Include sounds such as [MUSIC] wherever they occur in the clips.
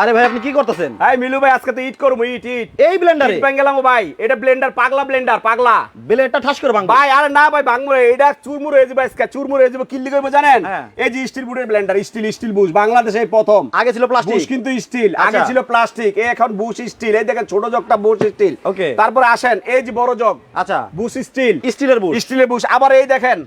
আরে ভাই আপনি কি করতেছেন? ভাই মিলু ভাই আজকে তো ইট করব ইট ইট এই ব্লেন্ডারে ইট গেলাম ভাই এটা ব্লেন্ডার পাগলা ব্লেন্ডার পাগলা। ব্লেডটা ঠাস করে ভাঙবে। ভাই আরে না ভাই ভাঙবো এটা চুরমুর হয়ে যাবে আজকে চুরমুর হয়ে যাবে কিল্লি করব জানেন? হ্যাঁ। এই যে স্টিল বুটের ব্লেন্ডার স্টিল স্টিল বুশ বাংলাদেশে এই প্রথম। আগে ছিল প্লাস্টিক বুশ কিন্তু স্টিল আগে আচ্ছা। ছিল প্লাস্টিক এখন বুশ স্টিল এই দেখেন ছোট জগটা বুশ স্টিল ওকে তারপরে আসেন এই যে বড় জগ আচ্ছা। বুশ স্টিল স্টিলের বুশ স্টিলের বুশ আবার এই দেখেন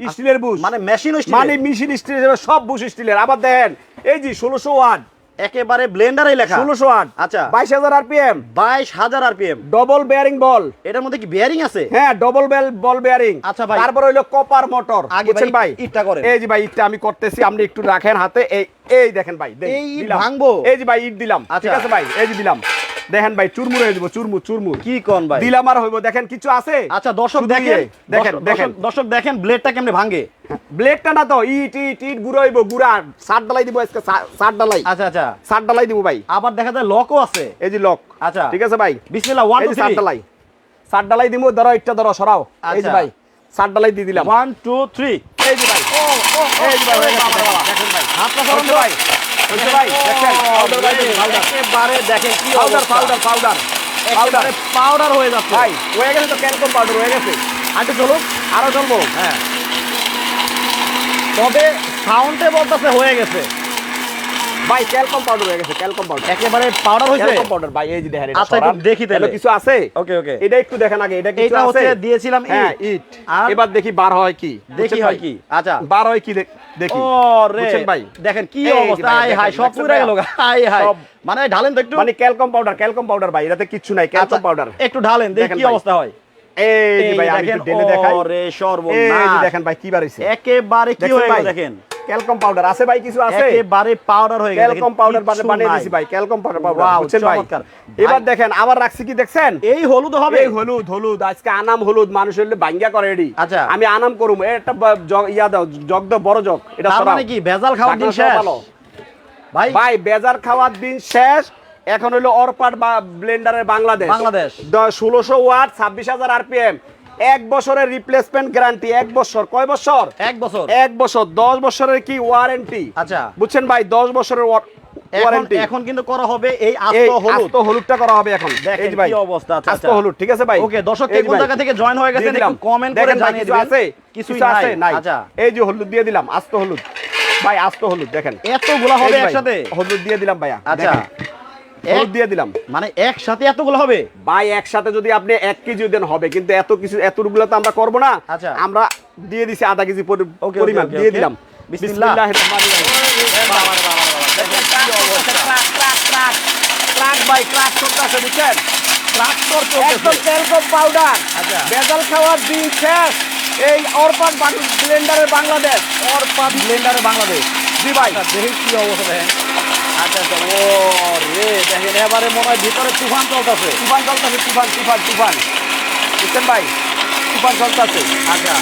স্টিলের বুশ মানে মেশিন মানে মেশিন স্টিল সব বুশ স্টিলের আবার দেখেন এই যে ষোলোশো ওয়াট একেবারে ব্লেন্ডারে লেখা। ষোলোশো ওয়াট আচ্ছা। বাইশ হাজার আরপিএম। বাইশ হাজার আরপিএম। ডবল বেয়ারিং বল এটার মধ্যে কি বেয়ারিং আছে? হ্যাঁ ডবল বেল বল বেয়ারিং আচ্ছা ভাই। তারপর হইল কপার মোটর আগে ভাই ভাই? ইটটা করেন। এই যে ভাই ইটটা আমি করতেছি আপনি একটু রাখেন হাতে। এই এই দেখেন ভাই এই ভাঙবো? এই যে ভাই ইট দিলাম। আচ্ছা। ঠিক আছে ভাই এই যে দিলাম। দেখেন ভাই চুরমুর হয়ে যাব চুরমুর চুরমুর। কি কোন ভাই? দিলাম আর হইবো দেখেন কিছু আছে? আচ্ছা দর্শক দেখেন ইয়ে, দেখেন দেখেন। দর্শক- দেখেন ব্লেডটা কেমনে ভাঙে? ব্লেডটা না তো ইট ইট ইট গুঁড়ো হইবো গুড়া। সাত ডালাই দিব আজকে সা- সাত ডালাই আচ্ছা আচ্ছা। সাত ডালাই দিব ভাই। আবার দেখা যায় লকও আছে। এই যে লক আচ্ছা। ঠিক আছে ভাই? বিসমিল্লাহ ওয়ান টু সাত ডালাই সাত ডালাই দিব ধরো ইটটা ধরো সরাও। এই যে আচ্ছা। ভাই সাত ডালাই দিয়ে দিলাম। ওয়ান টু থ্রি এই যে ভাই। এই যে ভাই দেখেন, ভাই। হাতটা সরান ভাই। ভাই দেখেন পাউডার ভাই পাউডার। একেবারে দেখেন কি powder powder powder powder. Powder হয়ে যাচ্ছে। ভাই হয়ে গেছে তো ক্যালকম পাউডার হয়ে গেছে। আন্টি চলুন আরও চলবো। হ্যাঁ। তবে সাউন্ডে বলতেছে হয়ে গেছে। ভাই ক্যালকম পাউডার হয়ে গেছে ক্যালকম পাউডার একেবারে পাউডার ক্যালকম পাউডার ভাই এই যে দেখেন এটা আচ্ছা, একটু দেখি তাহলে। কিছু আছে? ওকে ওকে। এটা একটু দেখেন আগে এটা কিছু আছে? হচ্ছে দিয়েছিলাম হ্যাঁ ইট। এবার দেখি বার হয় কি। দেখি হয় কি? আচ্ছা। বার হয় কি দেখি। ভাই? দেখেন কি অবস্থা। ভাই, হাই হাই সব পুরা? গেল হাই হাই মানে ঢালেন তো একটু। মানে ক্যালকম পাউডার ক্যালকম পাউডার ভাই এটাতে কিচ্ছু নাই আচ্ছা, ক্যালকম পাউডার একটু ঢালেন দেখি দেখেন কি অবস্থা হয়। এই যে ভাই আমি একটু ঢেলে দেখাই। ওরে এই যে সর্বনাশ দেখেন ভাই কি বার হইছে। একেবারে কি হয়ে? গেল দেখেন। ক্যালকম পাউডার আছে ভাই কিছু আছে? একেবারে পাউডার হয়ে গেল ক্যালকম পাউডার বানিয়ে দিয়েছি ভাই ক্যালকম পাউডার পাউডার বুঝছেন ভাই? এবার দেখেন আবার রাখছি কি দেখছেন? এই হলুদ হবে। এই হলুদ হলুদ আজকে আনাম হলুদ মানুষ হলে বাঙ্গা করে এডি। আচ্ছা। আমি আনাম করুম এ একটা জগ ইয়া দাও জগ দাও বড় জগ এটা তার মানে কি ভেজাল খাওয়ার দিন শেষ? ভাই ভাই বেজার খাওয়ার দিন শেষ। এখন হলো অরপাট বা ব্লেন্ডারের বাংলাদেশ। বাংলাদেশ। ষোলোশো ওয়াট ছাব্বিশ হাজার আরপিএম। এক বছরের রিপ্লেসমেন্ট গ্যারান্টি এক বছর। কয় বছর? এক বছর। এক বছর। দশ বছরের কি ওয়ারেন্টি আচ্ছা। বুঝছেন ভাই দশ বছরের এখন ওয়ারেন্টি এখন কিন্তু করা হবে এই আস্ত হলুদ। আস্ত হলুদটা করা হবে এখন। দেখেন ভাই অবস্থা, আচ্ছা, আস্ত আচ্ছা। হলুদ ঠিক আছে ভাই? ওকে দর্শক কোন জায়গা থেকে জয়েন হয়ে গেছেন কমেন্ট করে জানিয়ে দিবেন। আছে? কিছু আছে? নাই। আচ্ছা। এই যে হলুদ দিয়ে দিলাম আস্ত হলুদ। ভাই আস্ত হলুদ দেখেন। এতগুলা হবে একসাথে? হলুদ দিয়ে দিলাম ভাইয়া আচ্ছা। এক- দিয়ে দিলাম। মানে একসাথে এতগুলো হবে? ভাই একসাথে যদি আপনি এক কেজি দেন হবে কিন্তু এত কিছু এতগুলো তো আমরা করব না। আচ্ছা। আমরা দিয়ে দিছি আধা কেজি পরিমাণ দিয়ে দিলাম। বিসমিল্লাহ। বুঝছেন? একদম তেলকম পাউডার আচ্ছা। বেজাল খাওয়ার দিন শেষ। এই অরপান ব্লেন্ডারের বাংলাদেশ। ব্লেন্ডারে বাংলাদেশ। জি ভাই। দেখি কি অবস্থা আচ্ছা আচ্ছা ও এবারে মনে হয় ভিতরে তুফান চলতেছে। তুফান চলতেছে তুফান তুফান তুফান। বুঝছেন ভাই? তুফান চলতেছে। আচ্ছা।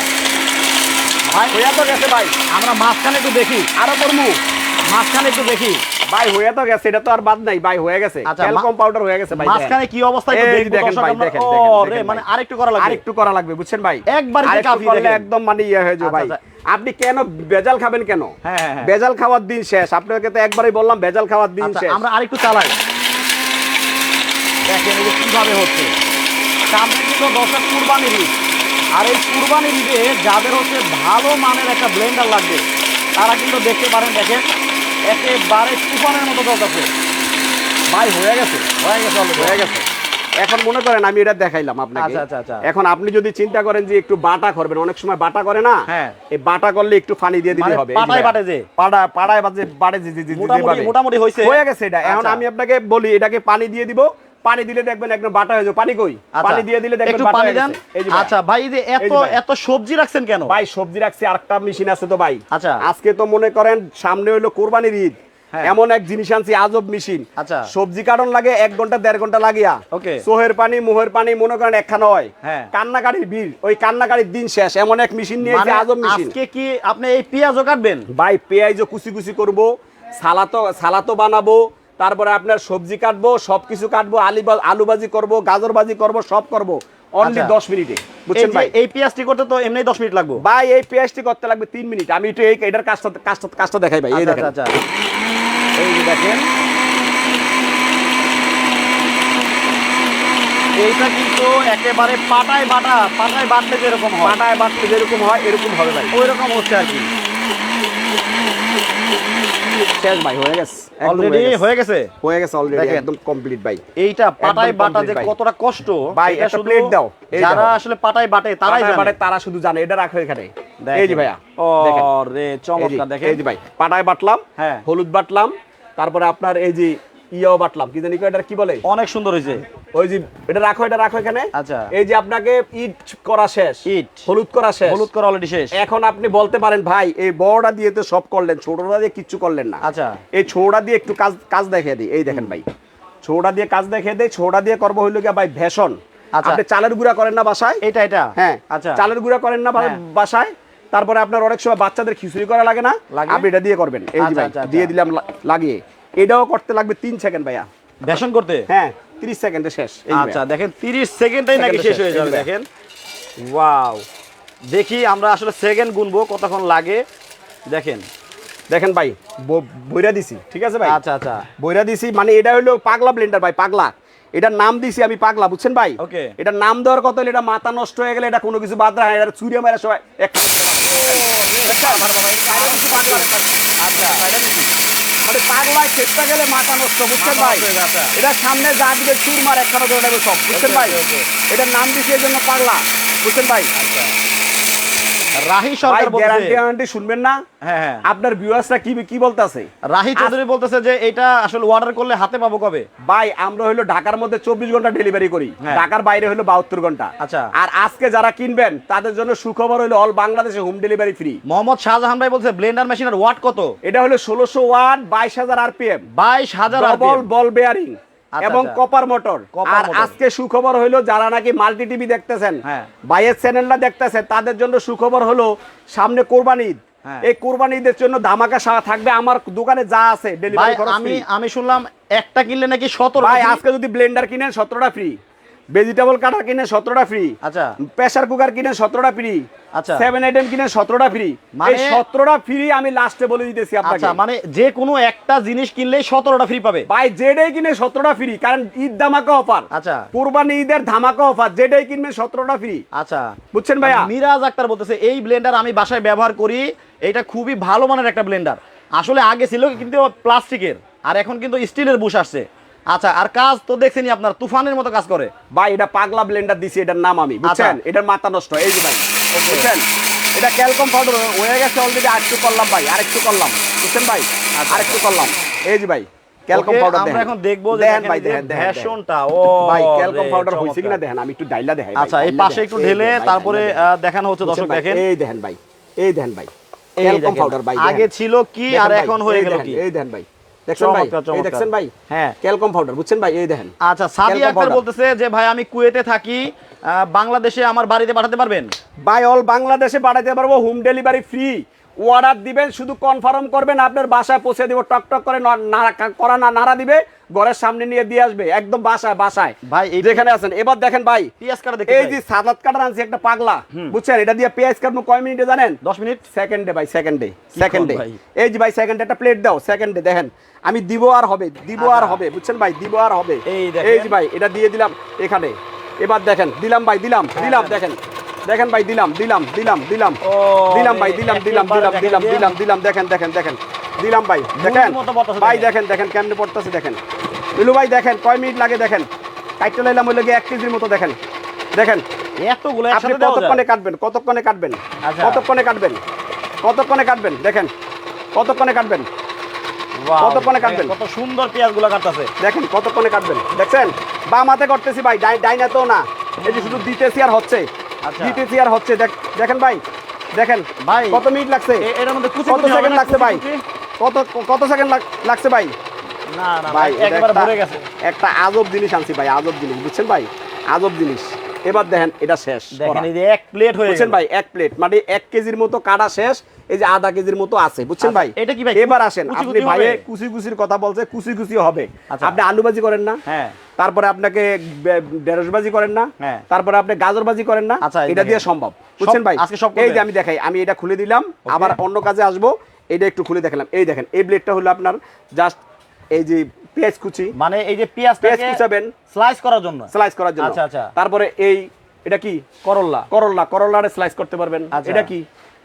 ভাই হইয়া তো গেছে ভাই। আমরা মাঝখানে একটু দেখি। আরও করমু মাঝখানে একটু দেখি। ভাই হয়ে তো গেছে এটা তো আর বাদ নাই। ভাই হয়ে গেছে। ক্যালকম পাউডার হয়ে গেছে ভাই মাঝখানে কি অবস্থা একটু দেখেন ভাই, দেখেন, ও দেখেন, মানে আরেকটু করা লাগবে। আরেকটু করা লাগবে বুঝছেন ভাই? একবার কাফি দেখেন। একদম মানে ইয়ে হয়ে যাবে আচ্ছা, ভাই। আচ্ছা। আপনি কেন বেজাল খাবেন কেন? হ্যাঁ, হ্যাঁ, হ্যাঁ। বেজাল খাওয়ার দিন শেষ। আপনাকে তো একবারই বললাম বেজাল খাওয়ার দিন আচ্ছা শেষ। আমরা আরেকটু চালাই। দেখেন এই যে কীভাবে হচ্ছে সামনে কিন্তু দর্শক কুরবানির ঈদ আর এই কুরবানির ঈদে যাদের হচ্ছে ভালো মানের একটা ব্লেন্ডার লাগবে তারা কিন্তু দেখতে পারেন দেখেন একেবারে তুফানের মতো চলতেছে ভাই হয়ে গেছে হয়ে গেছে। হয়ে গেছে এখন মনে করেন আমি এটা দেখাইলাম আপনাকে আচ্ছা, আচ্ছা, আচ্ছা। এখন আপনি যদি চিন্তা করেন যে একটু বাটা করবেন অনেক সময় বাটা করে না হ্যাঁ। এই বাটা করলে একটু পানি দিয়ে দিলে মানে হবে পাটায়। বাটে যে? পাটা পাড়ায় বাজে বাড়ে যে মোটামুটি হয়েছে হয়ে গেছে এটা এখন। আমি আপনাকে বলি এটাকে পানি দিয়ে দিব পানি দিলে দেখবেন একদম বাটা হয়ে যাবে পানি কই আচ্ছা। পানি দিয়ে দিলে দেখবেন বাটা হয়ে দেন গেছে। এই যে ভাই। আচ্ছা ভাই এই যে এত। এত সবজি রাখছেন কেন ভাই সবজি রাখছি আরেকটা মেশিন আছে তো ভাই আচ্ছা। আজকে তো মনে করেন সামনে হইল কোরবানির ঈদ হ্যাঁ। এমন এক জিনিস আনছি আজব মেশিন আচ্ছা। সবজি কাটন লাগে এক ঘণ্টা দেড় ঘণ্টা লাগিয়া ওকে। সোহের পানি মোহের পানি মনে করেন একখানা হয় হ্যাঁ। কান্নাকাটির বিল ওই কান্নাকাটির দিন শেষ এমন এক মেশিন নিয়ে মানে আজব মেশিন আজকে কি আপনি এই পেঁয়াজও কাটবেন ভাই পেঁয়াজও কুচি কুচি করব সালাতো সালাতো বানাবো তারপরে আপনার সবজি কাটবো সবকিছু কাটবো আলু আলু আলুবাজি করব গাজর বাজি করব সব করব। অনলি আচ্ছা। দশ মিনিটে। বুঝছেন ভাই? এই পেঁয়াজটি করতে তো এমনি দশ মিনিট লাগবে? ভাই এই পেঁয়াজটি করতে লাগবে তিন মিনিট। আমি একটু এই এটার কাজটা কাজটা কাজটা দেখাই ভাই এই আচ্ছা, আচ্ছা, দেখেন। এইটা কিন্তু একেবারে পাটায় বাটা পাটায় বাটতে যেরকম হয়। পাটায় বাড়তে যেরকম হয় এরকম হবে ভাই। ওই রকম হচ্ছে আর কি। শেষ ভাই হয়ে গেছে। অলরেডি হয়ে গেছে। হয়ে গেছে? অলরেডি একদম কমপ্লিট ভাই। এইটা পাটায় বাটা যে কতটা কষ্ট ভাই, এটা শুধু দাও। যারা আসলে পাটায় বাটে তারাই জানে। বাটে তারা শুধু জানে। এটা রাখো এখানে। এই যে ভাইয়া। ও। রে চমৎকার দেখেন। এই যে ভাই পাটায় বাটলাম হ্যাঁ। হলুদ বাটলাম তারপরে আপনার এই যে ইয়াও বাটলাম। কি জানি এটা কি বলে? অনেক সুন্দর হয়েছে। ওই যে এটা রাখো এটা রাখো এখানে। আচ্ছা। এই যে আপনাকে ইট করা শেষ ইট। হলুদ করা শেষ। হলুদ করা অলরেডি শেষ। এখন আপনি বলতে পারেন ভাই এই বড়টা দিয়ে তো সব করলেন ছোটটা দিয়ে কিচ্ছু করলেন না। আচ্ছা। এই ছোড়া দিয়ে একটু কাজ কাজ দেখিয়ে দিই। এই দেখেন ভাই ছোড়া দিয়ে কাজ দেখিয়ে দেয় ছোড়া দিয়ে করব হইল গিয়া ভাই ভেষণ। আচ্ছা। আপনি চালের গুঁড়া করেন না বাসায়? এটা এটা। হ্যাঁ। আচ্ছা। চালের গুঁড়া করেন না হ্যাঁ। বাসায়? তারপরে আপনার অনেক সময় বাচ্চাদের খিচুড়ি করা লাগে না? আপনি এটা দিয়ে করবেন। এই আচ্ছা, আচ্ছা। দিয়ে দিলাম লাগিয়ে। এটাও করতে লাগবে তিন সেকেন্ড ভাইয়া। বেসন করতে? হ্যাঁ তিরিশ সেকেন্ডে শেষ আচ্ছা দেখেন 30 সেকেন্ডেই নাকি শেষ হয়ে যাবে দেখেন। ওয়াও। দেখি আমরা আসলে সেকেন্ড গুনবো কতক্ষণ লাগে। দেখেন। দেখেন ভাই বইরা দিছি ঠিক আছে ভাই? আচ্ছা আচ্ছা। বইরা দিছি মানে এটা হলো পাগলা ব্লেন্ডার ভাই পাগলা। এটার নাম দিছি আমি পাগলা বুঝছেন ভাই? ওকে। এটার নাম দেওয়ার কথা হলো এটা মাথা নষ্ট হয়ে গেলে এটা কোনো কিছু বাদ রাখে এটা চুরিয়ে মারা সবাই এক আচ্ছা। মানে পাগলায় চেষ্টা গেলে মাথা নষ্ট বুঝছেন ভাই আচ্ছা। এটা সামনে যা দিবে চুর মার একখানা ধরে নেবে সব বুঝছেন Okay, ভাই okay, okay. এটার নাম দিছি এই জন্য পাগলা বুঝছেন ভাই রাহি সরকার গ্যারান্টি গ্যারান্টি শুনবেন না। হ্যাঁ হ্যাঁ। আপনার ভিউয়ার্সরা কি কি বলতেছে? রাহি চৌধুরী বলতেছে যে এটা আসলে অর্ডার করলে হাতে পাবো কবে? ভাই আমরা হলো ঢাকার মধ্যে চব্বিশ ঘণ্টা ডেলিভারি করি। হ্যাঁ। ঢাকার বাইরে হলো বাহাত্তর ঘণ্টা। আচ্ছা। আর আজকে যারা কিনবেন তাদের জন্য সুখবর হলো অল বাংলাদেশে home delivery free Mohammad Shahjahan ভাই বলছে ব্লেন্ডার মেশিনের ওয়াট কত? এটা হলো ষোলোশো ওয়াট বাইশ হাজার আরপিএম বাইশ হাজার ডবল বল বেয়ারিং এবং আচ্ছা। Copper motor. আর আজকে সুখবর হলো যারা নাকি মাল্টি টিভি দেখতেছেন হ্যাঁ। বাইয়ের চ্যানেলটা দেখতেছেন তাদের জন্য সুখবর হলো সামনে কোরবানি ঈদ। হ্যাঁ। এই কোরবানি ঈদের জন্য ধামাকা থাকবে আমার দোকানে যা আছে ডেলিভারি খরচ আমি আমি শুনলাম একটা কিনলে নাকি সতেরো ভাই আজকে যদি ব্লেন্ডার কিনেন সতেরোটা ফ্রি ভেজিটেবল কাটার কিনে সতেরোটা ফ্রি আচ্ছা। প্রেসার কুকার কিনে সতেরোটা ফ্রি আচ্ছা। সেভেন আইটেম কিনে সতেরোটা ফ্রি মানে- সতেরোটা ফ্রি আমি লাস্টে বলে দিতেছি আচ্ছা মানে যে কোনো একটা জিনিস কিনলেই সতেরোটা ফ্রি পাবে। ভাই যেটাই কিনে সতেরোটা ফ্রি কারণ ঈদ ধামাকা অফার আচ্ছা। কোরবানি ঈদের ধামাকা অফার যেটাই সতেরোটা ফ্রি আচ্ছা। বুঝছেন ভাইয়া? মিরাজ আক্তার বলতেছে এই ব্লেন্ডার আমি বাসায় ব্যবহার করি এটা খুবই ভালো মানের একটা ব্লেন্ডার আসলে আগে ছিল কিন্তু প্লাস্টিকের আর এখন কিন্তু স্টিলের বুশ আসছে। আচ্ছা আর কাজ তো দেখছেনি আপনার তুফানের মতো কাজ করে। ভাই এটা পাগলা ব্লেন্ডার দিছি এটার নাম আমি বুঝছেন? আচ্ছা। এটার মাথা নষ্ট এই যে ভাই বুঝছেন? এটা ক্যালকম পাউডার হয়ে গেছে অলরেডি আরেকটু করলাম ভাই আরেকটু করলাম বুঝছেন ভাই? আরেকটু করলাম। এই যে ভাই ক্যালকম পাউডার আমরা এখন দেখব দেখেন ভাই দেখেন। ও ভাই ক্যালকম পাউডার হইছে কিনা দেখেন আমি একটু ডাইলা দেখাই আচ্ছা এই পাশে একটু ঢেলে তারপরে দেখেন। হচ্ছে দর্শক দেখেন। এই দেখেন ভাই এই দেখেন ভাই ক্যালকম পাউডার ভাই আগে ছিল কি আর এখন হয়ে গেল কি? এই দেখেন ভাই। দেখছেন ভাই? এই দেখছেন ভাই? হ্যাঁ। ক্যালকম পাউডার বুঝছেন ভাই? এই দেখেন আচ্ছা সাদি আক্তার বলতেছে যে ভাই আমি কুয়েতে থাকি বাংলাদেশে আমার বাড়িতে পাঠাতে পারবেন? বাই অল বাংলাদেশে পাঠাতে পারব হোম ডেলিভারি ফ্রি অর্ডার দিবেন শুধু কনফার্ম করবেন আপনার বাসায় পৌঁছে দিব টক টক করে করা না নাড়া দিবে ঘরের সামনে নিয়ে দিয়ে আসবে একদম বাসায় বাসায়। ভাই, যেখানে আছেন এবার দেখেন ভাই পেঁয়াজ কাটা এই যে সালাদ কাটার আনছি একটা পাগলা বুঝছেন? এটা দিয়ে পেঁয়াজ কাটবো কয় মিনিটে জানেন? দশ মিনিট। সেকেন্ডে ভাই সেকেন্ডে সেকেন্ডে কোন এই যে ভাই সেকেন্ডে একটা প্লেট দাও সেকেন্ডে দেখেন। আমি দিব আর হবে দিব আর। হবে বুঝছেন ভাই? দিব আর হবে। এই যে ভাই এটা দিয়ে দিলাম এখানে। এবার দেখেন দিলাম ভাই দিলাম হ্যাঁ, দিলাম দেখেন। দেখেন ভাই দিলাম দিলাম দিলাম দিলাম। দিলাম ভাই দিলাম দিলাম দিলাম দিলাম দিলাম। দিলাম দেখেন দেখেন দেখেন। দিলাম ভাই দেখেন? ভাই দেখেন। দেখেন কেমনে পড়তেছে দেখেন। মিলু ভাই দেখেন কয় মিনিট লাগে দেখেন? কাইটটা লাইলাম হইলে গিয়ে এক কেজির মতো দেখেন। দেখেন? এতগুলো আপনি? কতক্ষণে কাটবেন? কতক্ষণে কাটবেন? আচ্ছা। কতক্ষণে কাটবেন? কতক্ষণে কাটবেন? দেখেন। কতক্ষণে কাটবেন? কতক্ষণে কাটবেন? কত সুন্দর পেঁয়াজগুলো কাটতেছে। দেখেন কতক্ষণে কাটবেন? দেখছেন? বাম হাতে করতেছি ভাই ডাই- ডাইনাতেও না। এই যে শুধু দিতেছি আর হচ্ছে। আচ্ছা। দিতেছি আর হচ্ছে। দেখেন ভাই দেখেন ভাই, কত মিনিট লাগছে? এ- এটার মধ্যে কত সেকেন্ড লাগছে ভাই? কত কত সেকেন্ড লাগছে ভাই? না না ভাই একেবারে ভরে গেছে। একটা আজব জিনিস আনছি ভাই আজব জিনিস বুঝছেন ভাই? আজব জিনিস। এবার দেখেন এটা শেষ দেখেন এই যে এক প্লেট হয়ে বুঝছেন ভাই এক প্লেট মানে এক কেজির মতো কাটা শেষ এই যে আধা কেজির মতো আছে বুঝছেন আচ্ছা, ভাই? এটা কি ভাই? এবার আসেন আপনি ভাই কুচি কুচির কথা বলছে কুচি কুচি হবে। আচ্ছা। আপনি আলু ভাজি করেন না হ্যাঁ। তারপরে আপনাকে বে- ঢেঁড়স ভাজি করেন না হ্যাঁ। তারপরে আপনি গাজর ভাজি করেন না আচ্ছা, এটা দিয়ে সম্ভব বুঝছেন ভাই? আজকে সব এই যে আমি দেখাই আমি এটা খুলে দিলাম আবার অন্য কাজে আসব এটা একটু খুলে দেখালাম। এই দেখেন এই ব্লেডটা হলো আপনার জাস্ট এই যে পেঁয়াজ কুচি। মানে এই যে পেঁয়াজ পেঁয়াজটাকে কুচাবেন। স্লাইস করার জন্য? স্লাইস করার জন্য। আচ্ছা, আচ্ছা। তারপরে এই এটা কি? করল্লা। করল্লা। করল্লারে স্লাইস করতে পারবেন। আচ্ছা। এটা কি?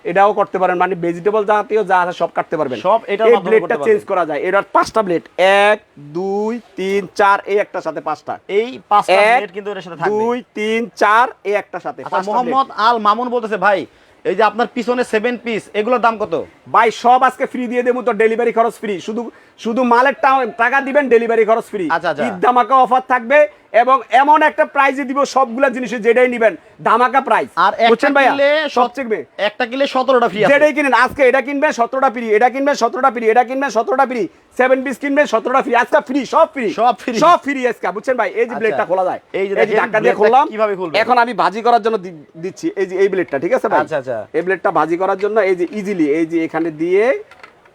এটাও করতে পারেন। মানে ভেজিটেবল জাতীয় যা আছে সব কাটতে পারবেন। সব এটার এই ব্লেডটা চেঞ্জ করা যায়। এটার পাঁচটা ব্লেড এক দুই তিন চার এই একটার সাথে পাঁচটা। এই পাঁচটা প্লেট কিন্তু এর সাথে থাকবে। দুই তিন চার এই একটা সাথে আচ্ছা মোহাম্মদ আল মামুন বলতেছে ভাই এই যে আপনার পিছনে সেভেন পিস এগুলোর দাম কত? ভাই সব আজকে ফ্রি দিয়ে দেবো তো ডেলিভারি খরচ ফ্রি শুধু শুধু মালের টাকা দিবেন ডেলিভারি খরচ ফ্রি আচ্ছা, আচ্ছা। ঈদ ধামাকা অফার থাকবে এবং এমন একটা প্রাইজে দিব সবগুলা জিনিসে যেটাই নিবেন ধামাকা প্রাইস আর বুঝছেন ভাইয়া? কিনলে সব সব চিকবে একটা কিনলে সতেরোটা ফ্রি যেটাই কিনেন আজকে এটা কিনবেন সতেরোটা ফ্রি এটা কিনবেন সতেরোটা ফ্রি এটা কিনবেন সতেরোটা ফ্রি সেভেন পিস কিনবেন সতেরোটা ফ্রি আজকে ফ্রি সব ফ্রি সব ফ্রি সব ফ্রি আজকে বুঝছেন ভাই? এই যে আচ্ছা। ব্লেডটা খোলা যায়। এই যে ধাক্কা দিয়ে খুললাম। কীভাবে খুলবেন? এখন আমি ভাজি করার জন্য দিচ্ছি। এই যে এই ব্লেডটা ঠিক আছে ভাই? আচ্ছা, আচ্ছা। এই ব্লেডটা ভাজি করার জন্য এই যে ইজিলি এই যে এখানে দিয়ে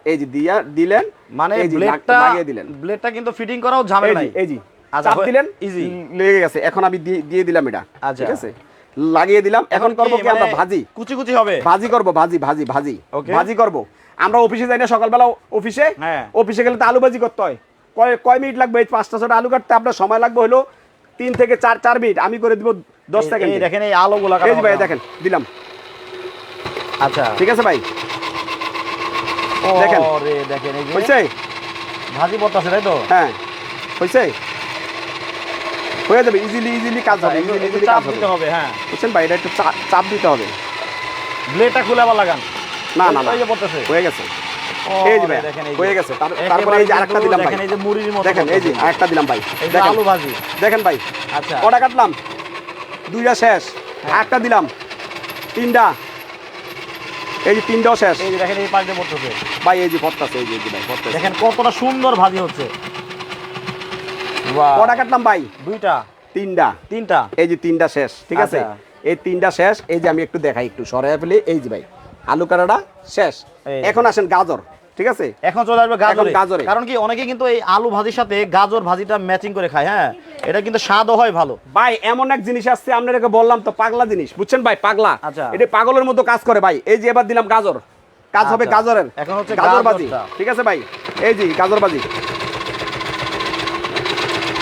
এই যে দিয়া দিলেন মানে ব্লেডটা লাগিয়ে দিলেন। ব্লেডটা কিন্তু ফিটিং করাও ঝামেলা নাই। এই যে আচ্ছা, চাপ দিলেন easy। লেগে গেছে। এখন আমি দিয়ে- দিলাম এটা আচ্ছা। ঠিক আছে? লাগিয়ে দিলাম। এখন করব কি আমরা? মানে ভাজি। কুচি কুচি হবে? ভাজি করব ভাজি ভাজি ভাজি। ভাজি করব। আমরা অফিসে যাই না সকালবেলা অফিসে। হ্যাঁ। অফিসে গেলে তো আলু ভাজি করতে হয়। কয় কয় মিনিট লাগবে? এই পাঁচটা ছটা আলু কাটতে আপনার সময় লাগবে হলো তিন থেকে চার চার মিনিট। আমি করে দিব দশ সেকেন্ড। দেখেন এই আলোগুলা ভাই দেখেন দিলাম। আচ্ছা। ঠিক আছে ভাই? দেখেন। দেখেন এই হয়েছে ভাজি পড়তাছে তাই তো? হ্যাঁ। হয়েছে হয়ে যাবে ইজিলি ইজিলি কাজ হবে চাপ কাজ হবে। হবে হ্যাঁ। বুঝছেন ভাই? এটা একটু চাপ দিতে হবে। ব্লেডটা খুলে আবার লাগান। না না না। হয়ে গেছে। এই যে ভাই। হয়ে গেছে। তার- তারপরে এই যে আরেকটা দিলাম ভাই। দেখেন এই যে মুড়ির মতো দেখেন এই যে আরেকটা দিলাম ভাই। দেখেন। আলু ভাজি। দেখেন ভাই। আচ্ছা। কটা কাটলাম? দুইটা শেষ। একটা দিলাম। তিনটা। এই যে তিনটাও শেষ। এই যে দেখেন এই পড়তেছে। ভাই এই যে পড়তাছে এই যে এই যে ভাই পড়তাছে। দেখেন কতটা সুন্দর ভাজি হচ্ছে। কটা কাটলাম ভাই? দুইটা। তিনটা। তিনটা। এই যে তিনটা শেষ ঠিক আছে? আচ্ছা। এই তিনটা শেষ এই যে আমি একটু দেখাই একটু সরাই ফেলি। এই যে ভাই আলু কাটাটা শেষ। এখন আসেন গাজর ঠিক আছে? এখন চলে আসবে গাজরে গাজরে। কারণ কি অনেকে কিন্তু এই আলু ভাজির সাথে গাজর ভাজিটা ম্যাচিং করে খায় হ্যাঁ? এটা কিন্তু স্বাদও হয় ভালো। ভাই এমন এক জিনিস আসছে আপনাদেরকে বললাম তো পাগলা জিনিস বুঝছেন ভাই? পাগলা। আচ্ছা। এটা পাগলের মতো কাজ করে ভাই। এই যে এবার দিলাম গাজর। কাজ হবে আচ্ছা। গাজরের। এখন হচ্ছে গাজর বাজি ঠিক আছে ভাই? এই যে গাজর বাজি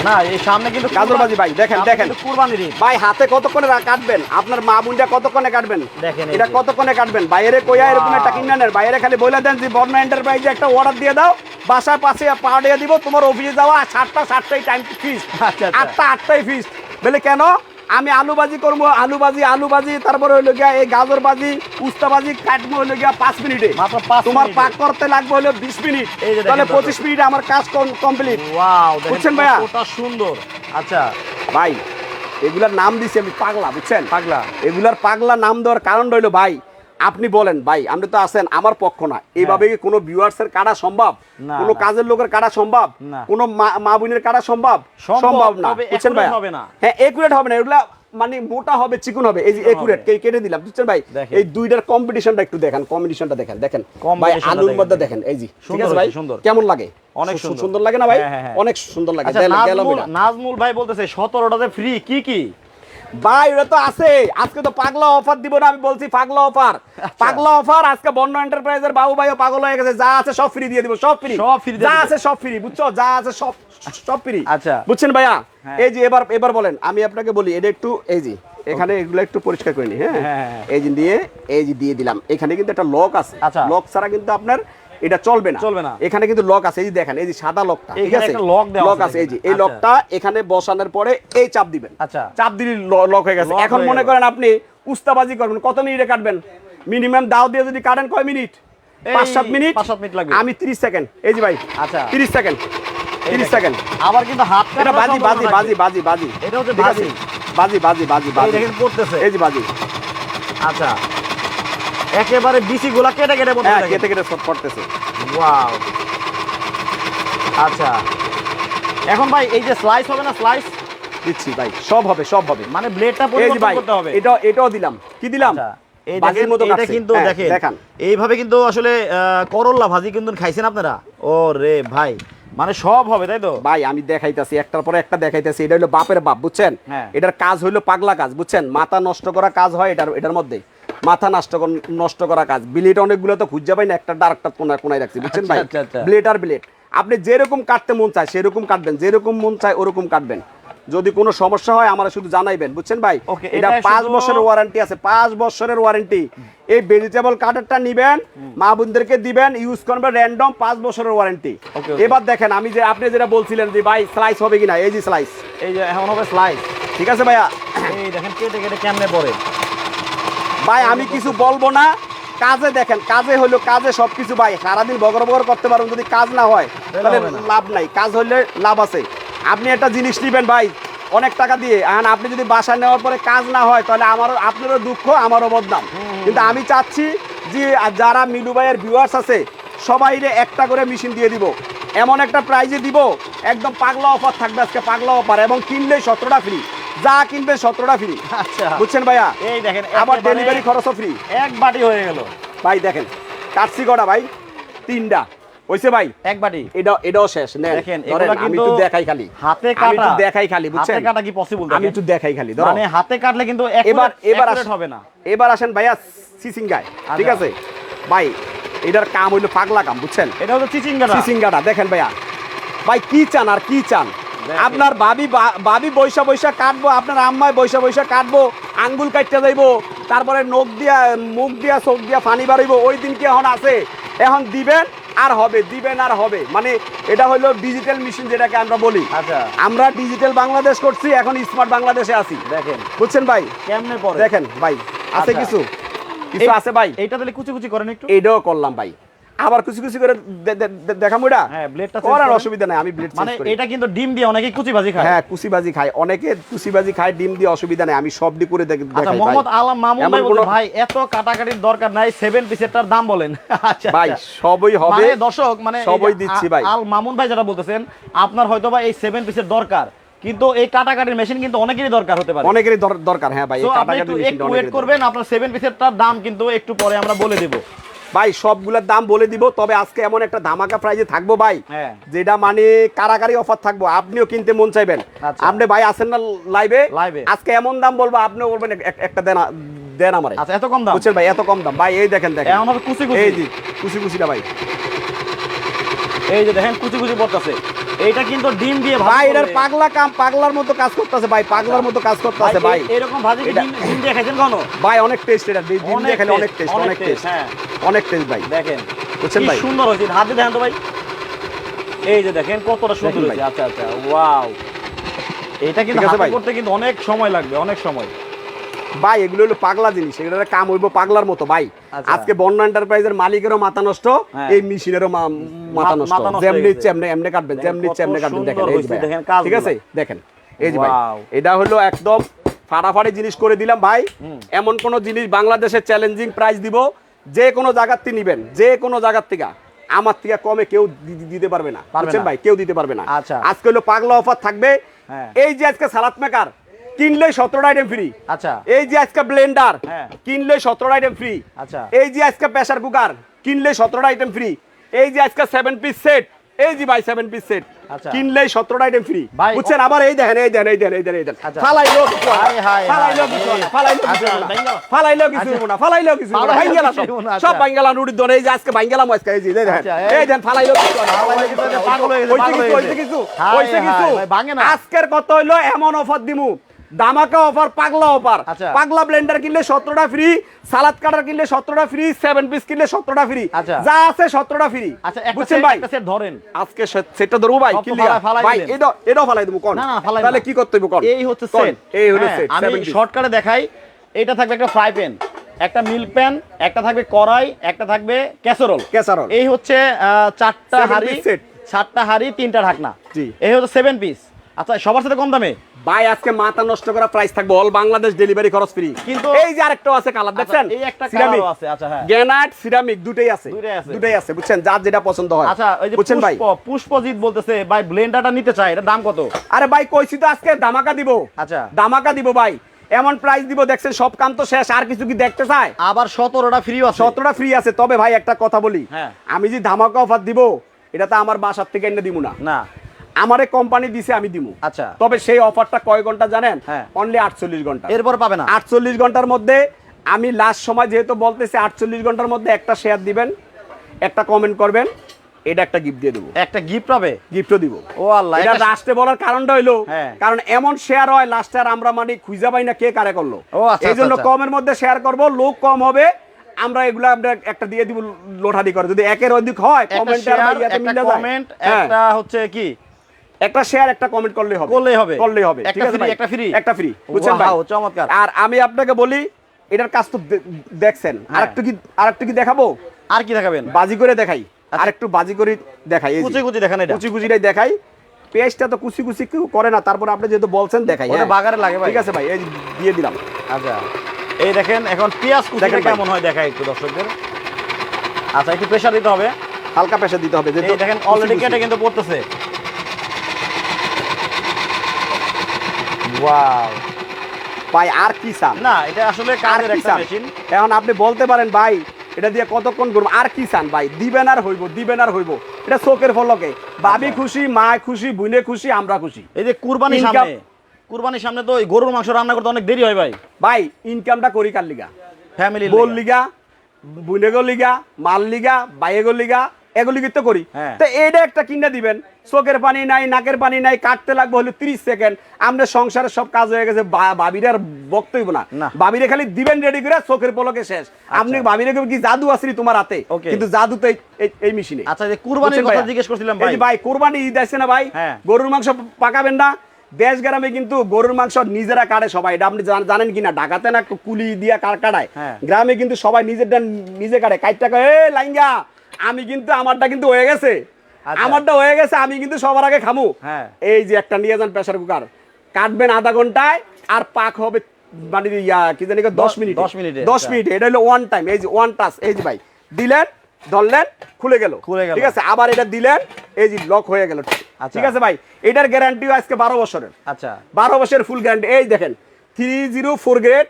না এই সামনে কিন্তু গাজর ভাই, দেখেন, দেখেন। কুরবানির ভাই হাতে কতক্ষণে কাটবেন? আপনার মা বোনটা কতক্ষণে কাটবেন? দেখেন এটা কতক্ষণে কাটবেন? বাইরে কইয়া এরকম একটা কিনে বাইরে খালি বলে দেন যে বর্ণ এন্টারপ্রাইজে একটা অর্ডার দিয়ে দাও। বাসায় পাশে পাঠিয়ে দিব তোমার অফিসে যাওয়া সাতটা সাতটাই টাইম ফিস। আটটা আটটাই ফিস বলে কেন? আমি আলু ভাজি করব আলু ভাজি আলু ভাজি তারপরে হইল গিয়া এই গাজর বাজি উস্তা ভাজি কাটবো হইল গিয়া পাঁচ মিনিটে। তোমার পাক করতে লাগবে হলো বিশ মিনিট। তাহলে পঁচিশ মিনিটে আমার কাজ কমপ্লিট বুঝছেন ভাইয়া? ওটা সুন্দর। আচ্ছা। ভাই এগুলার নাম দিছি আমি পাগলা বুঝছেন? পাগলা। এগুলার পাগলা নাম দেওয়ার কারণ রইল ভাই আপনি বলেন ভাই আপনি তো আছেন আমার পক্ষ না এইভাবে কি কোনো ভিউয়ার্স এর কাটা সম্ভব কোনো কাজের লোকের কাটা সম্ভব। কোনো মা- বোনের কাটা সম্ভব? সম্ভব, না। বুঝছেন ভাই। হ্যাঁ একুরেট হবে না। এগুলা মানে মোটা হবে চিকন হবে। এই যে একুরেট হবে। কেটে দিলাম? বুঝছেন ভাই? এই দুইটার কম্পিটিশনটা একটু দেখেন কম্পিটিশনটা দেখেন দেখেন। ভাই আলুর। মধ্যে দেখেন। এই যে। ঠিক আছে ভাই? সুন্দর। কেমন লাগে? অনেক সুন্দর। সুন্দর লাগে না ভাই? হ্যাঁ, হ্যাঁ, হ্যাঁ। অনেক সুন্দর লাগে আচ্ছা গেল নাজমুল ভাই বলতেছে সতেরোটাতে ফ্রি কি কি? ভাই ওটা তো আছে। আজকে তো পাগলা অফার দিব না আমি বলছি পাগলা অফার আচ্ছা। পাগলা অফার আজকে বন্য এন্টারপ্রাইজের বাবু ভাইও পাগল হয়ে গেছে। যা আছে সব ফ্রি দিয়ে দিব সব ফ্রি সব দিয়ে যা আছে সব ফ্রি বুঝছ? যা আছে সব সব ফ্রি আচ্ছা। বুঝছেন ভাইয়া? হ্যাঁ। এই যে এবার এবার বলেন আমি আপনাকে বলি এটা একটু এই যে এখানে এগুলো একটু পরিষ্কার করে নি হ্যাঁ? হ্যাঁ, হ্যাঁ। এই যে দিয়ে এই যে দিয়ে দিলাম। এখানে কিন্তু একটা লক আছে। আচ্ছা। লক ছাড়া কিন্তু আপনার এটা চলবে না। চলবে না। এখানে কিন্তু লক আছে এই দেখেন এই যে সাদা লকটা ঠিক আছে? দেওয়া লক আছে এই যে। এই আচ্ছা। লকটা এখানে বসানোর পরে এই চাপ দিবেন। আচ্ছা। চাপ দিলে লক হয়ে গেছে। এখন মনে করেন আপনি উস্তাবাজি করবেন। কত মিনিটে কাটবেন? মিনিমাম দাও দিয়ে যদি কাটেন কয় মিনিট? পাঁচ সাত মিনিট? পাঁচ সাত মিনিট লাগবে। আমি তিরিশ সেকেন্ড। এই যে ভাই আচ্ছা। তিরিশ সেকেন্ড এই তিরিশ দেখেন। সেকেন্ড। আবার কিন্তু হাত এটা বাজি বাজি বাজি বাজি বাজি। এটা হচ্ছে বাজি। বাজি বাজি বাজি বাজি। দেখেন এই যে বাজি। আচ্ছা। একেবারে বিসি গুলা কেটে কেটে হ্যাঁ কেটে কেটে সব করতেছে ওয়াও আচ্ছা। এখন ভাই এই যে স্লাইস হবে না স্লাইস দিচ্ছি ভাই সব হবে সব হবে। মানে ব্লেডটা পরিবর্তন করতে হবে। এটা এটাও দিলাম। কি দিলাম? আচ্ছা, এই দেখেন মতো এটা কিন্তু হ্যাঁ, দেখেন দেখান। এইভাবে কিন্তু আসলে করল্লা ভাজি কিন্তু খাইছেন আপনারা? ও রে ভাই মানে সব হবে তাই তো? ভাই আমি দেখাইতাছি একটার পরে একটা দেখাইতাছি এটা হলো বাপের বাপ বুঝছেন? হ্যাঁ। এটার কাজ হইল পাগলা কাজ বুঝছেন? মাথা নষ্ট করা কাজ হয় এটার এটার মধ্যে মাথা নষ্ট নষ্ট করা কাজ। ব্লেড অনেকগুলো তো খুঁজে পাই না একটা ডার্কটা কোনায় কোনায় রাখছি বুঝছেন ভাই? আচ্ছা, আচ্ছা, আচ্ছা। ব্লেড আর ব্লেড আপনি যেরকম কাটতে মন চায় সেরকম কাটবেন যেরকম মন চায় ওরকম কাটবেন। যদি কোনো সমস্যা হয় আমরা শুধু জানাইবেন বুঝছেন ভাই? এটা পাঁচ বছরের ওয়ারেন্টি আছে পাঁচ বছরের ওয়ারেন্টি এই ভেজিটেবল কাটারটা নিবেন মা বোনদেরকে দিবেন ইউজ করবেন র্যান্ডম পাঁচ বছরের ওয়ারেন্টি. এবার দেখেন আমি যে আপনি যেটা বলছিলেন যে ভাই স্লাইস হবে কিনা? এই যে স্লাইস এই যে এখন হবে স্লাইস ঠিক আছে ভাইয়া? এই দেখেন কেটে কেটে কেমনে পড়ে? ভাই আমি কিছু বলব না। কাজে দেখেন কাজে হলো কাজে সবকিছু ভাই। সারাদিন বগর বগর করতে পারবেন যদি কাজ না হয় তাহলে লাভ নাই। কাজ হলে লাভ আছে। আপনি একটা জিনিস নেবেন ভাই অনেক টাকা দিয়ে। আর আপনি যদি বাসায় নেওয়ার পরে কাজ না হয় তাহলে আমারও আপনারও দুঃখ আমারও বদনাম। কিন্তু আমি চাচ্ছি যে যারা মিলু ভাইয়ের ভিউয়ার্স আছে সবাই একটা করে মেশিন দিয়ে দিব। এমন একটা প্রাইজে দিব একদম পাগলা অফার থাকবে আজকে পাগলা অফার এবং কিনলে সতেরোটা ফ্রি যা কিনবে সতেরোটা ফ্রি আচ্ছা। বুঝছেন ভাইয়া? এই দেখেন আবার ডেলিভারি খরচও ফ্রি এক বাটি হয়ে গেল। ভাই দেখেন কাটছি কটা ভাই? তিনটা। হইছে ভাই? এক বাটি। এটা এটাও শেষ দেখেন আমি কিন্তু একটু দেখাই খালি। হাতে কাটা। দেখাই খালি বুঝছেন? হাতে কাটা কি পসিবল আমি একটু দেখাই খালি মানে হাতে কাটলে কিন্তু এবার এবার আসেন হবে না। এবার আসেন ভাইয়া সিসিঙ্গায় ঠিক আচ্ছা। আছে? ভাই এটার কাম হইল পাগলা কাম বুঝছেন? এটা হলো চিচিঙ্গাটা সিসিঙ্গাটা দেখেন ভাইয়া। ভাই কি চান আর কি চান। আপনার বাবি বাবি বৈশা বৈশা কাটবো আপনার আম্মায় বৈশা বৈশা কাটবো আঙ্গুল কাটতে যাইবো তারপরে নখ দিয়া মুখ দিয়া চোখ দিয়া পানি বাড়িব ওই দিন কি এখন আছে? এখন দিবেন আর হবে দিবেন আর হবে। মানে এটা হলো ডিজিটাল মেশিন যেটাকে আমরা বলি। আচ্ছা। আমরা ডিজিটাল বাংলাদেশ করছি এখন স্মার্ট বাংলাদেশে আছি। দেখেন। বুঝছেন ভাই? কেমনে পড়ে? দেখেন ভাই আছে আচ্ছা। কিছু? কিছু আছে ভাই? এটা তাহলে কুচি কুচি করেন একটু। এইটাও করলাম ভাই। আবার কিছু কিছু করে দে- দে- দে- দেখাম ওইটা হ্যাঁ, করার অসুবিধা নাই আমি ব্লেড মানে এটা কিন্তু ডিম দিয়ে অনেকে কুচি ভাজি খায়। হ্যাঁ কুচিবাজি খায়। অনেকে কুচিবাজি খায় ডিম দিয়ে অসুবিধা নাই আমি সব দিয়ে করে দেখ- আচ্ছা দেখাই মোহাম্মদ আলম মামুন ভাই কোনো- ভাই এত কাটাকাটির দরকার নাই সেভেন পিসেরটার দাম বলেন। [LAUGHS] আচ্ছা ভাই আচ্ছা। সবই হবে। মানে দর্শক মানে সবই দিচ্ছি ভাই। আল মামুন ভাই যেটা বলতেছেন আপনার হয়তো বা এই সেভেন পিসের দরকার কিন্তু এই কাটাকাটির মেশিন কিন্তু অনেকেরই দরকার হতে পারে। অনেকেরই দরকার হ্যাঁ ভাই এই So, আপনি কাটাকাটি একটু মেশিনটা অনেকেরই ওয়েট করবেন আপনার সেভেন পিসেরটার দাম কিন্তু একটু পরে আমরা বলে দেব। ভাই সবগুলোর দাম বলে দিব তবে আজকে এমন একটা ধামাকা প্রাইজে থাকব ভাই হ্যাঁ। যেটা মানে কারাকারি অফার থাকব আপনিও কিনতে মন চাইবেন। আচ্ছা। আপনি ভাই আসেন না লাইভে। আজকে এমন দাম বলব আপনিও বলবেন একটা দেন দেন আমার। আচ্ছা এত কম দাম? বুঝছেন ভাই এত কম দাম। ভাই এই দেখেন দেখেন। আমার কুচি কুচি। এই জি কুচি কুচিটা ভাই। এই যে দেখেন কুচি কুচি পড়তেছে। এইটা কিন্তু ডিম দিয়ে ভাই এটার পাগলা কাম পাগলার মতো কাজ করতেছে ভাই পাগলার মতো কাজ করতেছে ভাই। এরকম ভাজি ডিম দিয়ে খাইছেন কখনো? ভাই অনেক টেস্ট এটা ডিম দিয়ে খেলে অনেক টেস্ট অনেক টেস্ট হ্যাঁ। অনেক টেস্ট ভাই। দেখেন বুঝছেন ভাই? সুন্দর হয়েছে হাত দেখেন তো ভাই। এই যে দেখেন কতটা সুন্দর হয়েছে আচ্ছা আচ্ছা ওয়াও। এটা কিন্তু? করতে কিন্তু অনেক সময় লাগবে অনেক সময়। ভাই এগুলো হলো পাগলা জিনিস এগুলোর কাম হইবো পাগলার মতো ভাই। আচ্ছা। আজকে বন্যা এন্টারপ্রাইজের মালিকেরও মাথা নষ্ট হ্যাঁ। এই মেশিনেরও মাথা নষ্ট। যেমনি ইচ্ছে এমনি এমনি কাটবেন যেমনি ইচ্ছে এমনি কাটবেন। দেখেন। ঠিক আছে? দেখেন এই যে ভাই এটা হলো একদম ফাটাফাটি জিনিস করে দিলাম ভাই। এমন কোন জিনিস বাংলাদেশের চ্যালেঞ্জিং প্রাইস দিব যে কোনো জায়গার থেকে নিবেন যে কোনো জায়গার থেকে আমার থেকে কমে কেউ দিতে পারবে না। বুঝছেন ভাই? কেউ দিতে পারবে না। আচ্ছা। আজকে হলো পাগলা অফার থাকবে। হ্যাঁ। এই যে আজকে সালাদ মেকার কিনলে সতেরোটা আইটেম ফ্রি আচ্ছা এই যে আজকে ব্লেন্ডার হ্যাঁ। কিনলে সতেরো আইটেম ফ্রি আচ্ছা। এই যে আজকে প্রেসার কুকার কিনলে সতেরোটা আইটেম ফ্রি এই যে আজকে সেভেন পিস সেট এই যে ভাই সেভেন পিস সেট আচ্ছা। কিনলে সতেরোটা আইটেম ফ্রি বুঝছেন আবার এই দেখেন এই দেখেন এই দেখেন এই দেখেন এই দেখেন আচ্ছা। ফালাইলো কিছু ফালাইলো কিছু। ফালাইলো কিছু আচ্ছা, না। ফালাইলো কিছু আচ্ছা। ফালাইলো কিছু ভাঙ্গেলা কিছু সব। সব আচ্ছা। ভাঙ্গেলা নুড়ির দরে এই যে আজকে ভাঙ্গেলাম আজকে এই যে দেখেন আচ্ছা, এই। দেখেন ফালাইলো কিছু না, ফালাইলো কিছু পাগল কিছু, হইছে গেছে। কিছু, কিছু। ভাই, ভাঙে না। আজকের কত হইল এমন অফার দিমু দামাকা অফার পাগলা অফার আচ্ছা। পাগলা ব্লেন্ডার কিনলে সতেরোটা ফ্রি সালাদ কাটার কিনলে সতেরোটা ফ্রি সেভেন পিস কিনলে সতেরোটা ফ্রি আচ্ছা। যা আছে সতেরোটা ফ্রি আচ্ছা বুঝছেন ভাই? ধরেন। আজকে সে- সেটা ধরবো ভাই ভাই এটাও ফালাই দেবো কোন। তাহলে কি করতে হইব কোন? এই হচ্ছে সেট এই হলো হ্যাঁ, সেট আমি শর্টকাটে দেখাই। এটা থাকবে একটা ফ্রাই প্যান একটা মিল্ক প্যান একটা থাকবে কড়াই একটা থাকবে ক্যাসারোল ক্যাসারোল। এই হচ্ছে চারটা হাড়ি। চারটা হাড়ি তিনটা ঢাকনা। জি। এই হচ্ছে সেভেন পিস আচ্ছা সবার সাথে কম দামে? ভাই আজকে মাথা নষ্ট করা প্রাইস থাকবে অল বাংলাদেশ ডেলিভারি খরচ ফ্রি কিন্তু- এই যে আরেকটা আছে কালার দেখছেন? এই একটা সিরামিক আছে আচ্ছা হ্যাঁ। গ্যানাইট সিরামিক দুটেই আছে। দুটেই আছে। বুঝছেন? যার যেটা পছন্দ হয়। আচ্ছা ওই যে বুঝছেন ভাই? পুষ্প পুষ্পজিৎ বলতেছে ভাই ব্লেন্ডারটা নিতে চাই এটা দাম কত? আরে ভাই কইছি তো আজকে দামাকা দিব। আচ্ছা। দামাকা দিব ভাই। এমন প্রাইস দিব দেখছেন? সব কাম তো শেষ আর কিছু কি দেখতে চায়? আবার সতেরোটা ফ্রি আছে। সতেরোটা ফ্রি আছে। তবে ভাই একটা কথা বলি। হ্যাঁ। আমি যে ধামাকা অফার দিব এটা তো আমার বাসার থেকে এনে দিব না। না। আমারে কোম্পানি দিছে আমি দিব আচ্ছা। তবে সেই অফারটা কয় ঘণ্টা জানেন? হ্যাঁ। অনলি আটচল্লিশ ঘণ্টা। এরপর পাবে না। আটচল্লিশ ঘণ্টার মধ্যে আমি লাস্ট সময় যেহেতু বলতেছি আটচল্লিশ ঘণ্টার মধ্যে একটা শেয়ার দিবেন একটা কমেন্ট করবেন এটা একটা গিফট দিয়ে দেবো। একটা গিফট পাবে? গিফটও দিব। ও আল্লাহ এটা লাস্টে বলার কারণটা হইল হ্যাঁ। কারণ এমন শেয়ার হয় লাস্টে আর আমরা মানে খুঁজে পাই না কে কারে করল। ও, আচ্ছা, এই জন্য আচ্ছা, আচ্ছা। কমের মধ্যে শেয়ার করব লোক কম হবে আমরা এগুলো আমরা একটা দিয়ে দিব লোঠাদি করে। যদি একের অধিক হয় আর কমেন্ট হ্যাঁ, একটা হচ্ছে কি? একটা শেয়ার একটা কমেন্ট করলেই হবে। করলেই হবে। করলেই হবে ঠিক আছে একটা free? একটা ফ্রি বুঝছেন ভাই? চমৎকার। আর আমি আপনাকে বলি এটার কাজ তো দেখছেন। হ্যাঁ। আরেকটু কি আরেকটু কি দেখাবো? আর কি দেখাবেন? বাজি করে দেখাই। আচ্ছা। আর একটু বাজি করে দেখাই কুচি কুচি দেখেন এটা। কুচি কুচিটাই দেখাই। পেঁয়াজটা তো কুচি কুচি করে না তারপর আপনি যেহেতু বলছেন দেখাই ওটা হ্যাঁ। বাগারে লাগে ভাই। ঠিক আছে ভাই এই দিয়ে দিলাম। আচ্ছা। এই দেখেন এখন পেঁয়াজ কুচিটা কেমন হয় দেখাই একটু দর্শকদের। আচ্ছা একটু প্রেশার দিতে হবে। হালকা পেশা দিতে হবে যেহেতু দেখেন অলরেডি কেটে কিন্তু পড়তেছে। ওয়াও ভাই আর কি চান? না এটা আসলে কাজের একটা মেশিন এখন আপনি বলতে পারেন ভাই এটা দিয়ে কতক্ষণ করব আর কি চান ভাই? দিবেন আর হইব দিবেন আর হইব। এটা চোখের ফলকে। বাবি আচ্ছা। খুশি মা খুশি বুনে খুশি আমরা খুশি। এই যে কুরবানির Income- সামনে কুরবানির সামনে তো ওই গরুর মাংস রান্না করতে অনেক দেরি হয় ভাই। ভাই ইনকামটা করি কার লিগা? ফ্যামিলি বোল লিগা। বুনেগো লিগা মাল লিগা বাইয়েগো লিগা এগুলি তো করি। হ্যাঁ। তো এইটা একটা কিনে দিবেন। চোখের পানি নাই নাকের পানি নাই কাটতে লাগবে হলো তিরিশ সেকেন্ড। আমাদের সংসারের সব কাজ হয়ে গেছে বাবিরে আর বক্তব্য না। বাবিরে খালি দিবেন রেডি করে চোখের পলকে শেষ। আপনি বাবিরে কি জাদু আসলি তোমার হাতে? কিন্তু জাদু তো এই- মেশিনে। আচ্ছা যে কুরবানির কথা জিজ্ঞেস করছিলাম ভাই। ভাই কোরবানি ঈদ আছে না ভাই? হ্যাঁ। গরুর মাংস পাকাবেন না। দেশ গ্রামে কিন্তু গরুর মাংস নিজেরা কাটে সবাই। এটা আপনি জান- জানেন কিনা? ঢাকাতে না কুলি দিয়া কার কাটায়? হ্যাঁ। গ্রামে কিন্তু সবাই নিজেরটা নিজে কাটে। কাইটটা এ লাইঙ্গা আমি কিন্তু আমারটা কিন্তু হয়ে গেছে। আচ্ছা। আমারটা হয়ে গেছে আমি কিন্তু সবার আগে খামু। হ্যাঁ। এই যে একটা নিয়ে যান প্রেসার কুকার। কাটবেন আধা ঘন্টায় আর পাক হবে মানে ইয়া কি জানি দশ মিনিট। দশ মিনিটে, দশ আচ্ছা। মিনিট এটা হলো ওয়ান টাইম এই যে ওয়ান টাচ এই যে ভাই দিলেন ধরলেন খুলে গেল। খুলে গেল। ঠিক আছে? আবার এটা দিলেন এই যে লক হয়ে গেল। আচ্ছা। ঠিক আছে ভাই? এটার গ্যারান্টিও আজকে বারো বছরের। আচ্ছা। বারো বছরের ফুল গ্যারান্টি এই দেখেন থ্রি জিরো ফোর গ্রেড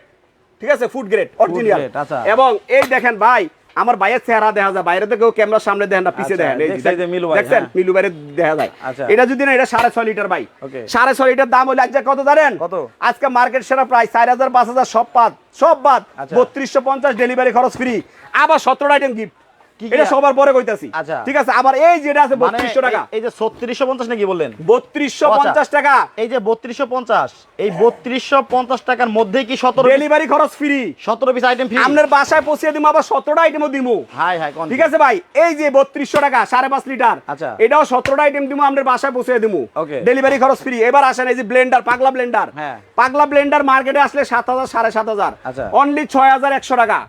ঠিক আছে? ফুড গ্রেড অরিজিনাল আচ্ছা। এবং এই দেখেন ভাই আমার বাইরের চেহারা দেখা যায় বাইরে থেকেও ক্যামেরার সামনে দেখেন না পিছিয়ে আচ্ছা, দেখেন দেখছেন হ্যাঁ। মিলু বাইরে দেখা যায় আচ্ছা। এটা যদি না এটা সাড়ে ছয় লিটার ভাই সাড়ে ছয় লিটার দাম হলে আজকে কত জানেন কত? আজকে মার্কেট সেরা প্রায় চার হাজার পাঁচ হাজার সব পাত সব বাদ আচ্ছা। বত্রিশশো পঞ্চাশ ডেলিভারি খরচ ফ্রি আবার সতেরো আইটেম গিফট? এটা সবার পরে কইতাছি। আচ্ছা। ঠিক আছে আবার এই যেটা আছে মানে বত্রিশশো টাকা। এই- যে ছত্রিশশো পঞ্চাশ নাকি বললেন? বত্রিশশো ও আচ্ছা। টাকা এই যে বত্রিশশো পঞ্চাশ এই বত্রিশশো পঞ্চাশ টাকার মধ্যেই কি সতেরো ডেলিভারি খরচ ফ্রি সতেরো পিস আইটেম ফ্রি আপনার বাসায় পৌঁছে আবার সতেরোটা আইটেমও দিব হাই হাই ঠিক আছে ভাই এই যে বত্রিশশো টাকা সাড়ে পাঁচ লিটার। আচ্ছা। এটাও সতেরোটা আইটেম দিব আপনার বাসায় পৌঁছে দিব. ডেলিভারি খরচ ফ্রি এবার আসেন এই যে ব্লেন্ডার পাগলা ব্লেন্ডার হ্যাঁ। পাগলা ব্লেন্ডার মার্কেটে আসলে সাত হাজার সাড়ে সাত হাজার। আচ্ছা। অনলি ছয় হাজার একশো টাকা।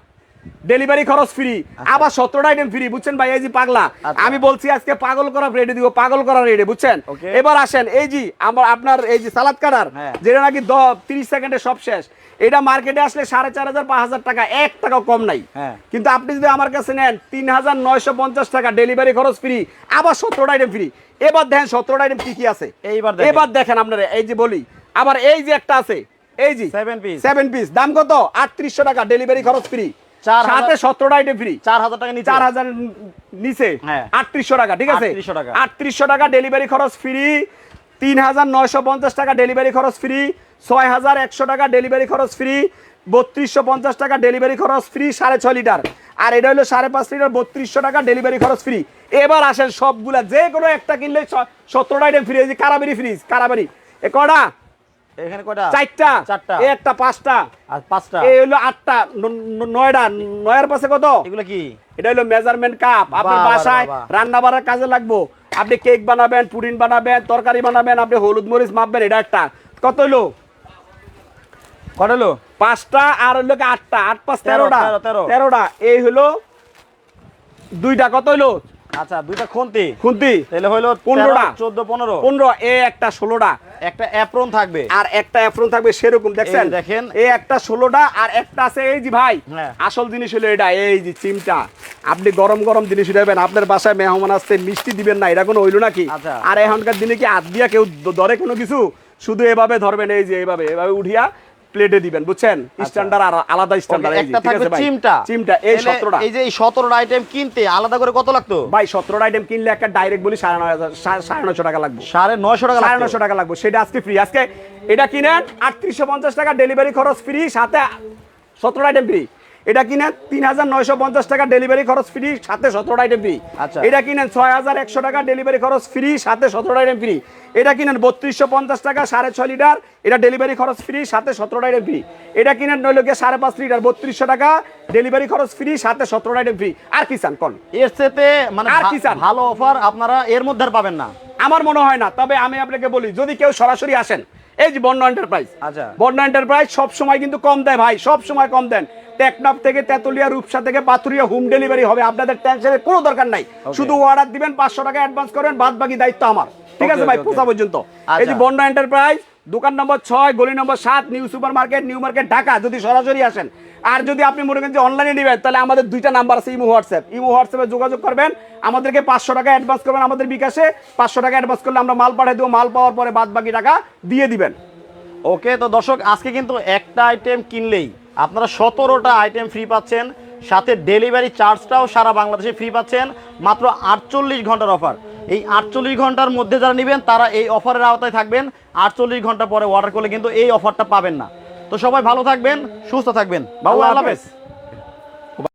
ডেলিভারি খরচ ফ্রি আবার সতেরোটা আইটেম ফ্রি বুঝছেন ভাই? এই যে পাগলা। আচ্ছা। আমি বলছি আজকে পাগল করা রেডি দিব পাগল করা রেডি বুঝছেন? এবার আসেন এই যে আমার আপনার এই যে সালাদ কাটার হ্যাঁ। যেটা নাকি তিরিশ সেকেন্ডে সব শেষ। এটা মার্কেটে আসলে সাড়ে চার হাজার পাঁচ হাজার টাকা এক টাকাও কম নাই। হ্যাঁ। কিন্তু আপনি যদি আমার কাছে নেন তিন হাজার নয়শো পঞ্চাশ টাকা ডেলিভারি খরচ ফ্রি আবার সতেরোটা আইটেম ফ্রি এবার দেখেন সতেরোটা আইটেম কি কি আছে। এইবার। এবার দেখেন আপনারা এই যে বলি। আবার এই যে একটা আছে এই যে সেভেন পিস সেভেন পিস দাম কত? আটত্রিশশো টাকা ডেলিভারি খরচ ফ্রি সাথে সতেরোটা আইটেম ফ্রি চার হাজার টাকা চার হাজার নিচে। হ্যাঁ। আটত্রিশশো টাকা ঠিক আছে? 3800 টাকা। আটত্রিশশো টাকা ডেলিভারি খরচ ফ্রি তিন হাজার নয়শো পঞ্চাশ টাকা ডেলিভারি খরচ ফ্রি ছয় হাজার একশো টাকা ডেলিভারি খরচ ফ্রি বত্রিশশো পঞ্চাশ টাকা ডেলিভারি খরচ ফ্রি সাড়ে ছয় লিটার আর এটা হলো সাড়ে পাঁচ লিটার বত্রিশশো টাকা ডেলিভারি খরচ ফ্রি এবার আসেন সবগুলা যে কোনো একটা কিনলে সতেরোটা আইটেম ফ্রি কারাবারি ফ্রিজ কারাবারি। এ কটা? এখানে কয়টা? চারটা। চারটা। একটা পাঁচটা। আর পাঁচটা? এই হলো আটটা নয়টা নয়ের পাশে কত? এগুলো কি? এটা হলো মেজারমেন্ট কাপ আপনার বাসায়। রান্না বাড়ার কাজে লাগবো। আপনি কেক বানাবেন পুডিং বানাবেন তরকারি বানাবেন আপনি হলুদ মরিচ মাপবেন এটা একটা। কত হলো কটা হলো পাঁচটা আর হলো আটটা? আট পাঁচ তেরোটা। তেরো, তেরো। তেরোটা। এই হলো দুইটা। কত হলো আচ্ছা দুইটা খুন্তি। খুন্তি। তাহলে হইল পনেরোটা। চোদ্দ পনেরো। পনেরো এ একটা ষোলোটা। একটা অ্যাপ্রন থাকবে আর একটা অ্যাপ্রন থাকবে সেরকম দেখছেন দেখেন। এই একটা ষোলোটা আর একটা আছে এই যে ভাই হ্যাঁ। আসল জিনিস হলো এটা এই যে চিমটা আপনি গরম গরম জিনিস উঠাবেন আপনার বাসায় মেহমান আসতে মিষ্টি দিবেন না এটা কোনো হইল নাকি আচ্ছা। আর এখনকার দিনে কি হাত দিয়া কেউ ধরে কোনো কিছু শুধু এভাবে ধরবেন এই যে এইভাবে এভাবে উঠিয়া প্লেটে দিবেন বুঝছেন? স্ট্যান্ডার্ড আর আলাদা স্ট্যান্ডার্ড এই একটা ঠিক থাকবে আছে ভাই? চিমটা। চিমটা এই তাহলে সতেরোটা। এই যে এই সতেরোটা আইটেম কিনতে আলাদা করে কত লাগতো? ভাই সতেরোটা আইটেম কিনলে একটা ডাইরেক্ট বলি সাড়ে নয় হাজার সাড়ে- সাড়ে নয়শো টাকা লাগবে। সাড়ে নয়শো টাকা সাড়ে লাগতো। নশো টাকা লাগবে সেটা আজকে ফ্রি আজকে এটা কিনেন আটত্রিশশো পঞ্চাশ টাকা ডেলিভারি খরচ ফ্রি সাথে সতেরো আইটেম ফ্রি এটা কিনেন তিন হাজার নয়শো পঞ্চাশ টাকা ডেলিভারি খরচ ফ্রি সাথে সতেরোটা আইটেম ফ্রি আচ্ছা। এটা কিনেন ছয় হাজার একশো টাকা ডেলিভারি খরচ ফ্রি সাথে সতেরোটা আইটেম ফ্রি এটা কিনেন বত্রিশশো পঞ্চাশ টাকা সাড়ে ছয় লিটার এটা ডেলিভারি খরচ ফ্রি সাথে সতেরোটা আইটেম ফ্রি এটা কিনেন নইলে গিয়ে সাড়ে পাঁচ লিটার বত্রিশশো টাকা ডেলিভারি খরচ ফ্রি সাথে সতেরোটা আইটেম ফ্রি আর কি চান কোন? এর সাথে মানে আর কি চান? ভালো অফার আপনারা এর মধ্যে আর পাবেন না। আমার মনে হয় না তবে আমি আপনাকে বলি যদি কেউ সরাসরি আসেন এই যে বন্যা এন্টারপ্রাইজ আচ্ছা। বন্যা এন্টারপ্রাইজ সব সময় কিন্তু কম দেয় ভাই সব সময় কম দেন। টেকনাফ থেকে তেতুলিয়া রূপসা থেকে পাথুরিয়া হোম ডেলিভারি হবে আপনাদের টেনশনের কোনো দরকার নাই। শুধু অর্ডার দিবেন পাঁচশো টাকা অ্যাডভান্স করবেন বাদ বাকি দায়িত্ব আমার। ঠিক আছে ভাই পোষা পর্যন্ত। এই যে আচ্ছা। বন্যা এন্টারপ্রাইজ দোকান নম্বর ছয়, গলি নম্বর সাত, new super market new market, Dhaka, যদি সরাসরি আসেন। আর যদি আপনি মনে করেন যে অনলাইনে নেবেন, তাহলে আমাদের দুইটা নাম্বার আছে ইমো হোয়াটসঅ্যাপ। ইমো হোয়াটসঅ্যাপে যোগাযোগ করবেন, আমাদেরকে পাঁচশো টাকা অ্যাডভান্স করবেন আমাদের বিকাশে। পাঁচশো টাকা অ্যাডভান্স করলে আমরা মাল পাঠিয়ে দেবো, মাল পাওয়ার পরে বাদ বাকি টাকা দিয়ে দিবেন। ওকে তো দর্শক, আজকে কিন্তু একটা আইটেম কিনলেই আপনারা সতেরোটা আইটেম ফ্রি পাচ্ছেন। সাথে ডেলিভারি চার্জটাও সারা বাংলাদেশে ফ্রি পাচ্ছেন। মাত্র আটচল্লিশ ঘণ্টার অফার। এই আটচল্লিশ ঘণ্টার মধ্যে যারা নেবেন তারা এই অফারের আওতায় থাকবেন। আটচল্লিশ ঘণ্টা পরে অর্ডার করলে কিন্তু এই অফারটা পাবেন না। তো সবাই ভালো থাকবেন সুস্থ থাকবেন। বাবু আল্লাহ। হাফেজ।